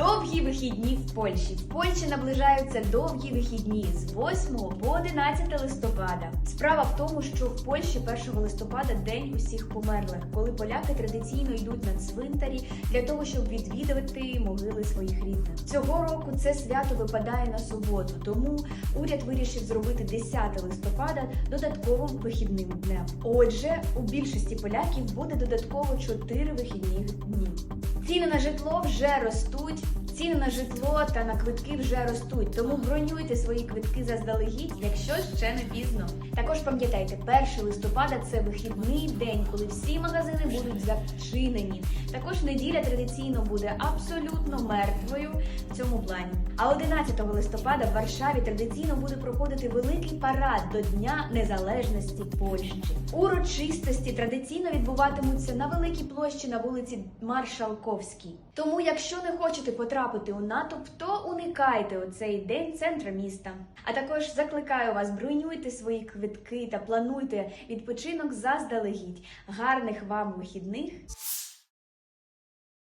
Довгі вихідні в Польщі. В Польщі наближаються довгі вихідні з 8 по 11 листопада. Справа в тому, що в Польщі 1 листопада день усіх померлих, коли поляки традиційно йдуть на цвинтарі для того, щоб відвідувати могили своїх рідних. Цього року це свято випадає на суботу, тому уряд вирішив зробити 10 листопада додатковим вихідним днем. Отже, у більшості поляків буде додатково 4 вихідних дні. Ціни на житло вже ростуть. Ціни на житло та на квитки вже ростуть, тому бронюйте свої квитки заздалегідь, якщо ще не пізно. Також пам'ятайте, 1 листопада це вихідний день, коли всі магазини будуть зачинені. Також неділя традиційно буде абсолютно мертвою в цьому плані. А 11 листопада в Варшаві традиційно буде проходити великий парад до Дня Незалежності Польщі. Урочистості традиційно відбуватимуться на великій площі на вулиці Маршалковській. Тому, якщо не хочете потрапити у натовп, то уникайте у цей день центра міста. А також закликаю вас, бронюйте свої квитки та плануйте відпочинок заздалегідь. Гарних вам вихідних!